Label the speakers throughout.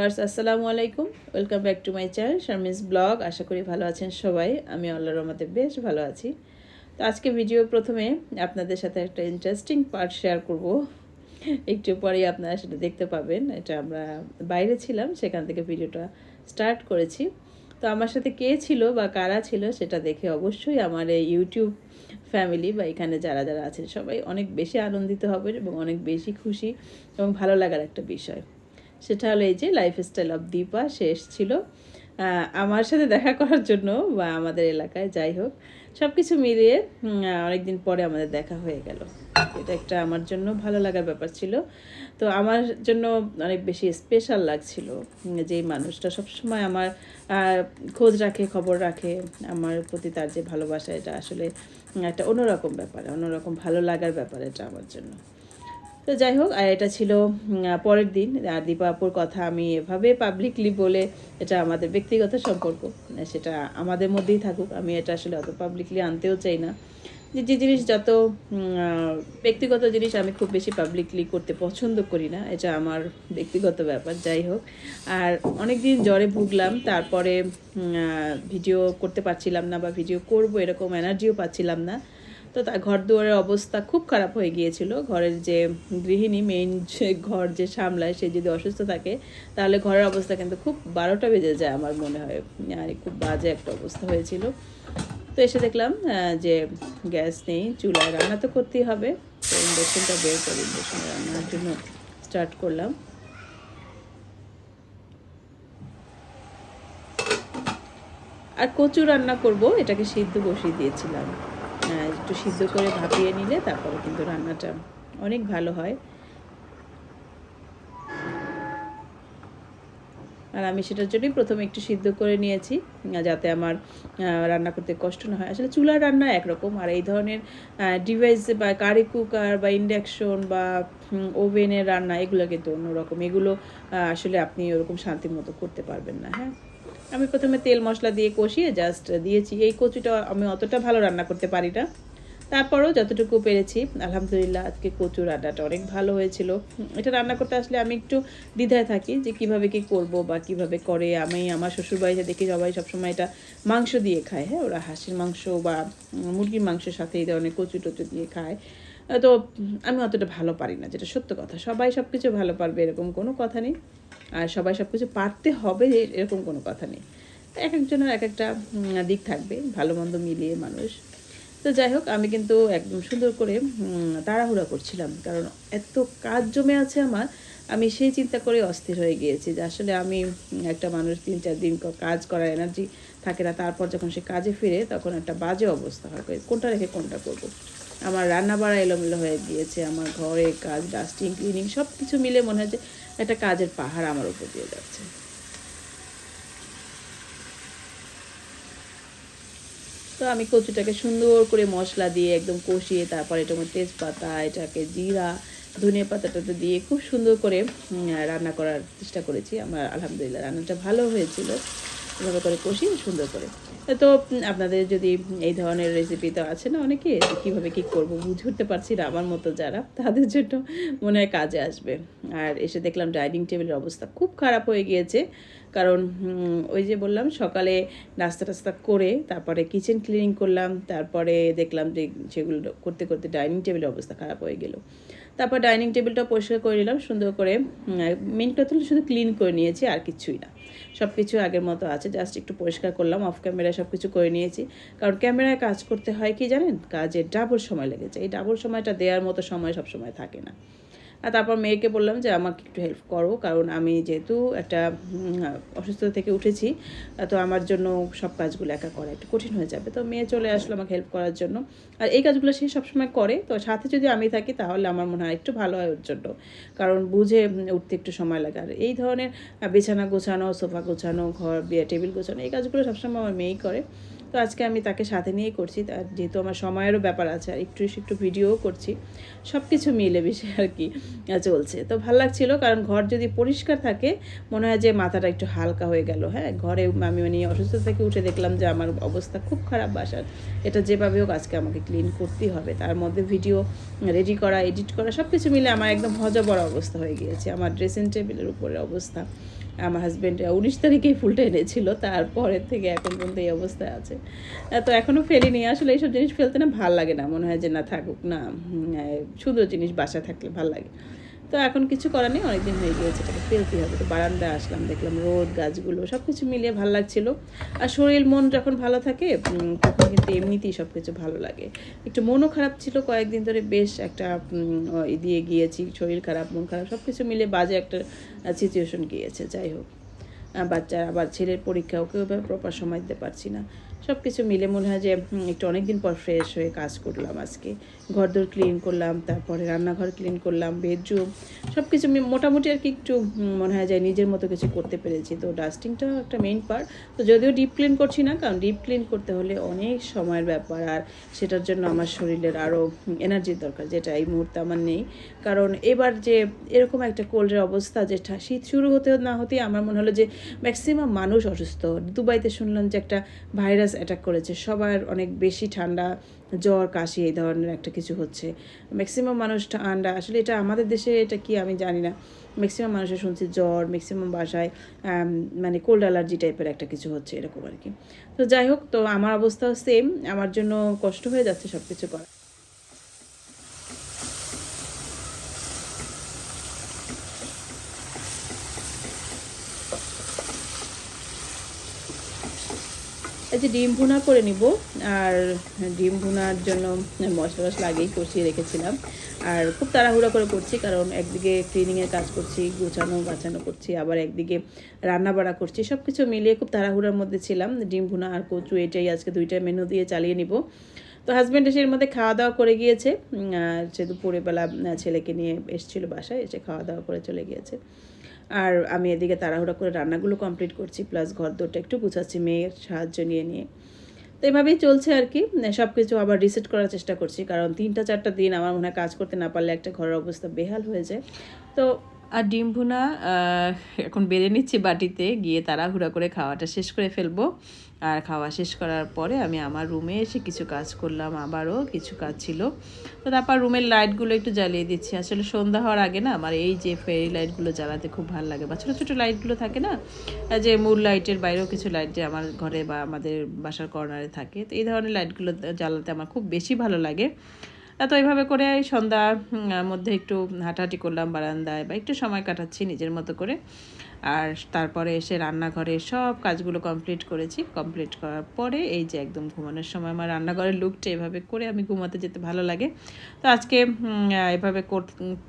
Speaker 1: Viewers, আসসালামু আলাইকুম। Welcome back to my channel Sharmi's vlog আশা করি ভালো আছেন সবাই। আমি আল্লাহর রহমতে বেশ ভালো আছি। তো আজকে ভিডিও প্রথমে আপনাদের সাথে একটা ইন্টারেস্টিং পার্ট শেয়ার করব। একটু পরেই আপনারা সেটা দেখতে পাবেন। এটা আমরা বাইরে ছিলাম, সেখান থেকে ভিডিওটা স্টার্ট করেছি। তো আমার সাথে কে ছিল বা কারা ছিল সেটা দেখে অবশ্যই আমার এই ইউটিউব ফ্যামিলি বা এখানে যারা যারা আছেন সবাই অনেক বেশি আনন্দিত হবে এবং অনেক বেশি খুশি এবং ভালো লাগার একটা বিষয়। সেটা হলো এই যে লাইফস্টাইল অফ দীপা সে এসেছিল। আমার সাথে দেখা করার জন্য বা আমাদের এলাকায়, যাই হোক সব কিছু মিলিয়ে অনেক দিন পরে আমাদের দেখা হয়ে গেল। এটা একটা আমার জন্য ভালো লাগার ব্যাপার ছিল। তো আমার জন্য অনেক বেশি স্পেশাল লাগছিল যে মানুষটা সবসময় আমার খোঁজ রাখে, খবর রাখে। আমার প্রতি তার যে ভালোবাসা, এটা আসলে একটা অন্যরকম ব্যাপার, অন্যরকম ভালো লাগার ব্যাপার এটা আমার জন্য। তো যাই হোক, আর এটা ছিল পরের দিন। আর দীপাপুর কথা আমি এভাবে পাবলিকলি বলে এটা আমাদের ব্যক্তিগত সম্পর্ক। সেটা আমাদের মধ্যেই থাকুক। আমি এটা আসলে অত পাবলিকলি আনতেও চাই না। যে যে জিনিস যত ব্যক্তিগত জিনিস আমি খুব বেশি পাবলিকলি করতে পছন্দ করি না, এটা আমার ব্যক্তিগত ব্যাপার, যাই হোক। আর অনেক দিন জ্বরে ভুগলাম, তারপরে ভিডিও করতে পারছিলাম না বা ভিডিও করব এরকম এনার্জিও পাচ্ছিলাম না। তো তার ঘর দুয়ারের অবস্থা খুব খারাপ হয়ে গিয়েছিল। ঘরের যে গৃহিণী মেইন যে ঘর যে সামলায়, সে যদি অসুস্থ থাকে, তাহলে ঘরের অবস্থা কিন্তু খুব বারোটা বেজে যায় আমার মনে হয়। আর খুব বাজে একটা অবস্থা হয়েছিল। তো এসে দেখলাম যে গ্যাস নেই, চুলায় রান্না তো করতেই হবে। তো ইন্ডাকশনটা বের করে ইন্ডাকশনে রান্নার জন্য স্টার্ট করলাম। আর কচু রান্না করব, এটাকে সিদ্ধ বসিয়ে দিয়েছিলাম। একটু সিদ্ধ করে ভাপিয়ে নিলে তারপরে কিন্তু রান্নাটা অনেক ভালো হয়। আর আমি সেটার জন্যই প্রথমে একটু সিদ্ধ করে নিয়েছি, যাতে আমার রান্না করতে কষ্ট না হয়। আসলে চুলার রান্না একরকম, আর এই ধরনের ডিভাইস বা কারি কুকার বা ইন্ডাকশন বা ওভেনের রান্না, এগুলো কিন্তু অন্যরকম। এগুলো আসলে আপনি ওরকম শান্তির মতো করতে পারবেন না হ্যাঁ? আমি প্রথমে তেল মশলা দিয়ে কষিয়ে জাস্ট দিয়েছি। এই কচুটা আমি অতটা ভালো রান্না করতে পারি না। তারপরেও যতটুকু পেরেছি, আলহামদুলিল্লাহ আজকে কচু রান্নাটা অনেক ভালো হয়েছিল। এটা রান্না করতে আসলে আমি একটু দ্বিধায় থাকি যে কীভাবে কি করব বা কীভাবে করে। আমি আমার শ্বশুরবাড়িতে দেখি সবাই সবসময় এটা মাংস দিয়ে খায়। হ্যাঁ ওরা হাঁসের মাংস বা মুরগির মাংসের সাথে এই ধরনের কচু টচু দিয়ে খায়। তো আমি অতটা ভালো পারি না, যেটা সত্য কথা। সবাই সব কিছু ভালো পারবে এরকম কোনো কথা নেই। আর সবাই সব কিছু পারতে হবে এরকম কোনো কথা নেই। এক একজনের এক একটা দিক থাকবে, ভালো মন্দ মিলিয়ে মানুষ তো যাই হোক, আমি কিন্তু একদম সুন্দর করে তাড়াহুড়া করছিলাম। কারণ এত কাজ জমে আছে আমার, আমি সেই চিন্তা করে অস্থির হয়ে গিয়েছি যে আসলে আমি একটা মানুষ তিন চার দিন কাজ করার এনার্জি থাকে না, তারপর যখন সে কাজে ফিরে তখন একটা বাজে অবস্থা হয়। কোনটা রেখে কোনটা করব। আমার রান্না বাড়া এলোমেলো হয়ে গিয়েছে, আমার ঘরে কাজ ডাস্টিং ক্লিনিং সব কিছু মিলে মনে হয় যে একটা কাজের পাহাড় আমার উপর দিয়ে যাচ্ছে। তো আমি কচুটাকে সুন্দর করে মশলা দিয়ে একদম কষিয়ে তারপর এটার মধ্যে তেজপাতা, এটাকে জিরা ধনে পাতাটাতে দিয়ে খুব সুন্দর করে রান্না করার চেষ্টা করেছি। আমার আলহামদুলিল্লাহ রান্নাটা ভালো হয়েছিল। এভাবে করে কষিয়ে সুন্দর করে। তো আপনাদের যদি এই ধরনের রেসিপি তো আছে না অনেকে কীভাবে কী করব বুঝে উঠতে পারছি না আমার মতো যারা, তাদের জন্য মনে হয় কাজে আসবে। আর এসে দেখলাম ডাইনিং টেবিলের অবস্থা খুব খারাপ হয়ে গিয়েছে। কারণ ওই যে বললাম, সকালে নাস্তা টাস্তা করে তারপরে কিচেন ক্লিনিং করলাম, তারপরে দেখলাম যে সেগুলো করতে করতে ডাইনিং টেবিলের অবস্থা খারাপ হয়ে গেল। তারপর ডাইনিং টেবিলটা পরিষ্কার করে নিলাম, সুন্দর করে মেন কথা শুধু ক্লিন করে নিয়েছি, আর কিছুই না। সব কিছু আগের মতো আছে জাস্ট একটু পরিষ্কার করলাম অফ ক্যামেরায় সব কিছু করে নিয়েছি। কারণ ক্যামেরায় কাজ করতে হয় কি জানেন? কাজে ডাবল সময় লেগেছে এই ডাবল সময়টা দেওয়ার মতো সময় সব সময় থাকে না। আর তারপর মেয়েকে বললাম যে, আমাকে একটু হেল্প করো, কারণ আমি যেহেতু একটা অসুস্থতা থেকে উঠেছি, তো আমার জন্য সব কাজগুলো একা করা একটু কঠিন হয়ে যাবে। তো মেয়ে চলে আসলো আমাকে হেল্প করার জন্য। আর এই কাজগুলো সে সবসময় করে। তো সাথে যদি আমি থাকি, তাহলে আমার মনে হয় একটু ভালো হয় ওর জন্য। কারণ বুঝে উঠতে একটু সময় লাগে। আর এই ধরনের বিছানা গোছানো, সোফা গোছানো, ঘর বিয়ে টেবিল গোছানো, এই কাজগুলো সবসময় আমার মেয়েই করে। তো আজকে আমি তাকে সাথে নিয়েই করছি, তার যেহেতু আমার সময়েরও ব্যাপার আছে, আর একটু একটু ভিডিও করছি সব কিছু মিলে মিশে আর কি চলছে। তো ভালো লাগছিল, কারণ ঘর যদি পরিষ্কার থাকে, মনে হয় যে মাথাটা একটু হালকা হয়ে গেল হ্যাঁ? ঘরে আমি মানে অসুস্থ থেকে উঠে দেখলাম যে আমার অবস্থা খুব খারাপ বাসার। এটা যেভাবে হোক আজকে আমাকে ক্লিন করতেই হবে, তার মধ্যে ভিডিও রেডি করা এডিট করা সব কিছু মিলে আমার একদম হজবড় অবস্থা হয়ে গিয়েছে, আমার ড্রেসিং টেবিলের উপরে অবস্থা। আমার হাজব্যান্ড উনিশ তারিখেই ফুলটা এনেছিল তারপরের থেকে এখন পর্যন্ত এই অবস্থায় আছে। তো এখনও ফেলিনি। আসলে এইসব জিনিস ফেলতে না, ভালো লাগে না। মনে হয় যে না থাকুক, না সুন্দর জিনিস বাসা থাকলে ভালো লাগে। তো এখন কিছু করার নেই, অনেকদিন হয়ে গিয়েছে, এটাকে ফেলতে হবে। তো বারান্দায় আসলাম, দেখলাম রোদ, গাছগুলো সব কিছু মিলিয়ে ভালো লাগছিল। আর শরীর, মন যখন ভালো থাকে তখন কিন্তু এমনিতেই সব কিছু ভালো লাগে। একটু মনও খারাপ ছিল, কয়েকদিন ধরে বেশ একটা দিয়ে গিয়েছি, শরীর খারাপ, মন খারাপ সব কিছু মিলে বাজে একটা সিচুয়েশন গিয়েছে, যাই হোক। বাচ্চার আবার ছেলের পরীক্ষা ওকে প্রপার সময় দিতে পারছি না। সব কিছু মিলে মনে হয় যে একটু অনেক দিন পর ফ্রেশ হয়ে কাজ করলাম আজকে। ঘরদোর ক্লিন করলাম, তারপরে রান্নাঘর ক্লিন করলাম বেডরুম সব কিছু মোটামুটি আর কি একটু মনে হয় যে নিজের মতো কিছু করতে পেরেছি। তো ডাস্টিংটাও একটা মেইন পার্ট তো যদিও ডিপ ক্লিন করছি না, কারণ ডিপ ক্লিন করতে হলে অনেক সময়ের ব্যাপার। আর সেটার জন্য আমার শরীরের আরও এনার্জির দরকার, যেটা এই মুহূর্তে আমার নেই। কারণ এবার যে এরকম একটা কোল্ডের অবস্থা যে শীত শুরু হতে না হতেই আমার মনে হলো যে ম্যাক্সিমাম মানুষ অসুস্থ। দুবাইতে শুনলাম যে একটা ভাইরাস অ্যাটাক করেছে। সবার অনেক বেশি ঠান্ডা জ্বর, কাশি এই ধরনের একটা কিছু হচ্ছে। ম্যাক্সিমাম মানুষ ঠান্ডা আসলে এটা আমাদের দেশে এটা কি আমি জানি না। ম্যাক্সিমাম মানুষের শুনছি জ্বর ম্যাক্সিমাম বাসায় মানে কোল্ড অ্যালার্জি টাইপের একটা কিছু হচ্ছে এরকম আর কি। তো যাই হোক, তো আমার অবস্থাও সেম আমার জন্য কষ্ট হয়ে যাচ্ছে সব কিছু করা এই যে ডিম ভুনা করে নিব, আর ডিম ভুনার জন্য মশলা মশলা আগেই কষিয়ে রেখেছিলাম। আর খুব তাড়াহুড়া করে করছি, কারণ একদিকে ক্লিনিংয়ের কাজ করছি, গোছানো, গাছানো করছি, আবার একদিকে রান্না বাড়া করছি সব কিছু মিলিয়ে খুব তাড়াহুড়ার মধ্যে ছিলাম। ডিম ভুনা আর কচু এটাই আজকে দুইটা মেনু দিয়ে চালিয়ে নিব। তো হাজব্যান্ড এসে এর মধ্যে খাওয়া দাওয়া করে গিয়েছে। সে দুপুরেবেলা ছেলেকে নিয়ে এসেছিল বাসায়, এসে খাওয়া দাওয়া করে চলে গিয়েছে। আর আমি এদিকে তাড়াহুড়া করে রান্নাগুলো কমপ্লিট করছি প্লাস ঘর দোরটা একটু গুছাচ্ছি মেয়ের সাহায্য নিয়ে নিয়ে। তো এভাবেই চলছে আর কি। সব কিছু আবার রিসেট করার চেষ্টা করছি, কারণ তিনটা, চারটা দিন আমার মনে হয় কাজ করতে না পারলে একটা ঘরের অবস্থা বেহাল হয়ে যায়। তো আর ডিম ভুনা এখন বেড়ে নিচ্ছি বাটিতে, গিয়ে তাড়াহুড়া করে খাওয়াটা শেষ করে ফেলব। আর খাওয়া শেষ করার পরে আমি আমার রুমে এসে কিছু কাজ করলাম, আবারও কিছু কাজ ছিল। তো তারপর রুমের লাইটগুলো একটু জ্বালিয়ে দিচ্ছি। আসলে সন্ধ্যা হওয়ার আগে না আমার এই যে ফেরি লাইটগুলো জ্বালাতে খুব ভালো লাগে বা ছোটো ছোটো লাইটগুলো থাকে না যে মূল লাইটের বাইরেও কিছু লাইট যে আমার ঘরে বা আমাদের বাসার কর্নারে থাকে। তো এই ধরনের লাইটগুলো জ্বালাতে আমার খুব বেশি ভালো লাগে। তো এইভাবে করে সন্ধ্যার সন্ধ্যা মধ্যে একটু হাঁটাহাঁটি করলাম বারান্দায় বা একটু সময় কাটাচ্ছি নিজের মতো করে। আর তারপরে এসে রান্নাঘরে সব কাজগুলো কমপ্লিট করেছি। কমপ্লিট করার পরে এই যে একদম ঘুমানোর সময় আমার রান্নাঘরের লুকটা এভাবে করে আমি ঘুমাতে যেতে ভালো লাগে। তো আজকে এভাবে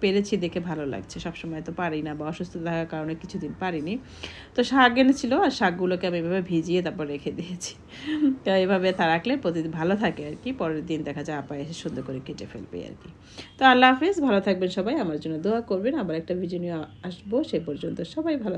Speaker 1: পেরেছি দেখে ভালো লাগছে। সবসময় তো পারি না বা অসুস্থ থাকার কারণে কিছুদিন পারিনি। তো শাক এনেছিল আর শাকগুলোকে আমি এভাবে ভিজিয়ে তারপর রেখে দিয়েছি। তো এভাবে তা রাখলে প্রতিদিন ভালো থাকে আর কি। পরের দিন দেখা যায় আপা এসে সুন্দর করে কেটে ফেলবে আর কি। তো আল্লাহ হাফেজ। ভালো থাকবেন সবাই। আমার জন্য দোয়া করবেন। আবার একটা ভিডিও নিয়ে আসব। সে পর্যন্ত সবাই ভালো